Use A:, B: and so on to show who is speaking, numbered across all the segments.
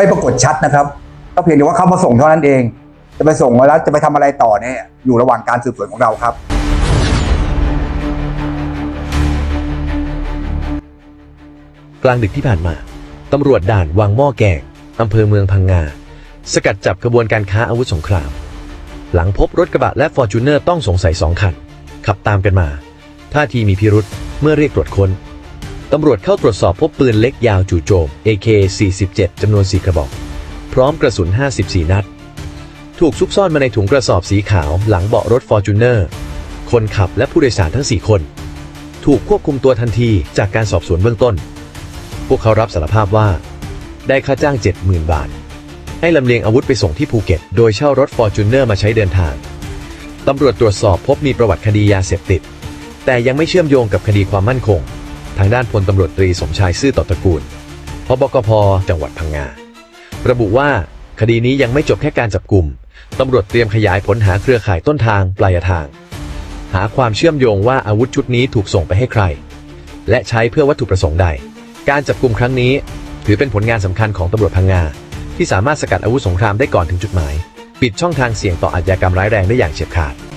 A: ไม่ปรากฏชัดนะครับ ก็เพียงแต่ว่าเข้ามาส่งเท่านั้นเอง จะไปส่งแล้วจะไปทำอะไรต่อเนี่ยอยู่ระหว่างการสืบสวนของเราครับ
B: กลางดึกที่ผ่านมา ตำรวจด่านวังหม้อแกงอำเภอเมืองพังงา สกัดจับขบวนการค้าอาวุธสงคราม หลังพบรถกระบะและฟอร์จูเนอร์ต้องสงสัยสองคัน ขับตามกันมา ท่าทีมีพิรุษเมื่อเรียกตรวจค้น ตำรวจเข้าตรวจสอบพบปืนเล็กยาวจู่โจม AK-47 จำนวน 4 กระบอก พร้อมกระสุน 54 นัด ถูกซุกซ่อนมาในถุงกระสอบสีขาวหลังเบาะรถฟอร์จูเนอร์ คนขับและผู้โดยสารทั้ง 4 คน ถูกควบคุมตัวทันทีจากการสอบสวนเบื้องต้น พวกเขารับสารภาพว่า ได้ค่าจ้าง 70,000 บาท ให้ลำเลียงอาวุธไปส่งที่ภูเก็ต โดยเช่ารถฟอร์จูเนอร์มาใช้เดินทางตำรวจตรวจสอบพบมีประวัติคดียาเสพติด แต่ยังไม่เชื่อมโยงกับคดีความมั่นคง ทางด้านพลตำรวจตรีสมชายซื่อต่อตระกูลพบกพจังหวัดพังงา ระบุว่าคดีนี้ยังไม่จบแค่การจับกลุ่มตำรวจเตรียมขยายผลหาเครือข่ายต้นทางปลายทาง หาความเชื่อมโยงว่าอาวุธชุดนี้ถูกส่งไปให้ใคร และใช้เพื่อวัตถุประสงค์ใด การจับกลุ่มครั้งนี้ ถือเป็นผลงานสำคัญของตำรวจพังงา ที่สามารถสกัดอาวุธสงครามได้ก่อนถึงจุดหมาย ปิดช่องทางเสี่ยงต่ออาชญากรรมร้ายแรงได้อย่างเฉียบขาด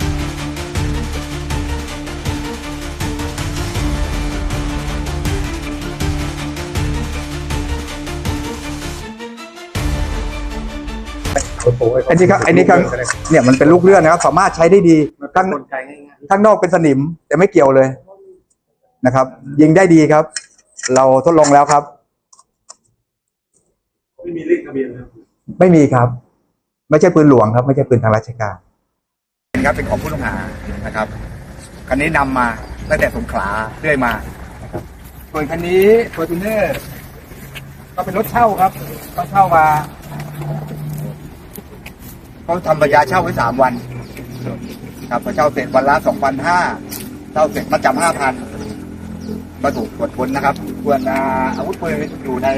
A: อันนี้ครับอันนี้ครับเนี่ยมันเป็นลูกเลื่อนนะครับ สามารถใช้ได้ดีข้างข้างนอกเป็นสนิม แต่ไม่เกี่ยวเลยนะครับ ยิงได้ดีครับ เราทดลองแล้วครับ
C: ไม่มีเลขทะเบียนครับ
A: ไม่มีครับ ไม่ใช่ปืนหลวงครับ ไม่ใช่ปืนทางราชการครับเป็นของผู้ต้องหานะครับคันนี้นำมาตั้งแต่สงขลาเรื่อยมานะครับส่วนคันนี้ฟอร์จูเนอร์ก็เป็นรถเช่าครับก็เช่ามา เขาทำระยะเช่าไว้สามวัน ครับพอเช่าเสร็จวันละสองพันห้าเช่าเสร็จมาจำห้าพันมาถูกตรวจค้นนะครับส่วนอ่าอาวุธปืนอยู่ใน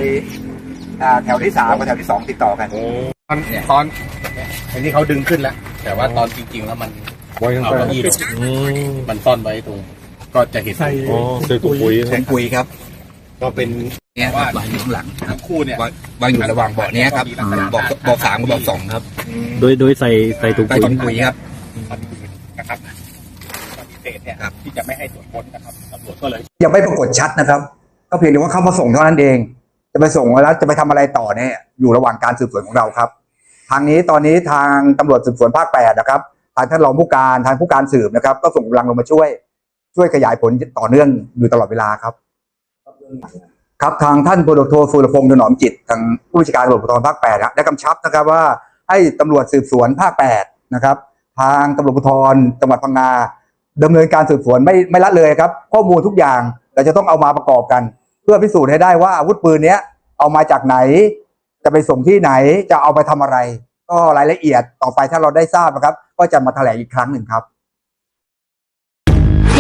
A: อ่าแถวที่สามกับแถวที่สองติดต่อกัน
D: ตอนตอนอันนี้เขาดึงขึ้นแล้ว แต่ว่าตอนจริง ๆ แล้วมันเอาเก้าอี้ลงมันซ่อนไว้ตรง ก็จะเห็น
C: ใส่
D: ใส่ถุงปุ๋ย
A: เสียงคุยครับ
D: ก็เป็น
E: เนี่ยครับวางอยู่ข้างหลังครั
D: ทั้
E: บ
D: งคู่เนี่ย
E: วางวางอยู่ระหว่างเบาะเนี้ยครับเบาะเบาะสามกับเบาะสองครับ
F: โดยโดยใส่ใส่ถุง
E: ใส่
F: ปุ๋ย
E: ถุงปุ๋ยครับ
D: นะครับปฏิเสธเนี่ยที่จะไม่ให้ตรวจค้นนะครับตำรวจก็เลย
A: ยังไม่ปรากฏชัดนะครับ ก็เพียงแต่ว่าเข้ามาส่งเท่านั้นเอง จะไปส่งแล้วจะไปทำอะไรต่อเนี่ยอยู่ระหว่างการสืบสวนของเราครับ ทางนี้ตอนนี้ทางตำรวจสืบสวนภาคแปดนะครับทางท่านรองผู้การทางผู้การสืบนะครับ ก็ส่งกำลังลงมาช่วย ช่วยขยายผลต่อเนื่องอยู่ตลอดเวลาครับ ครับทางท่านพลโทสุรพงษ์ถนอมจิตทางผู้บัญชาการตำรวจภูธรภาคแปดได้กำชับนะครับว่าให้ตำรวจสืบสวนภาคแปดนะครับ ทางตำรวจภูธรจังหวัดพังงาดำเนินการสืบสวนไม่ไม่ละเลยครับ ข้อมูลทุกอย่างเราจะต้องเอามาประกอบกัน เพื่อพิสูจน์ให้ได้ว่าอาวุธปืนเนี้ยเอามาจากไหน จะไปส่งที่ไหนจะเอาไปทำอะไร ก็รายละเอียดต่อไปถ้าเราได้ทราบนะครับ ก็จะมาแถลงอีกครั้งหนึ่งครับ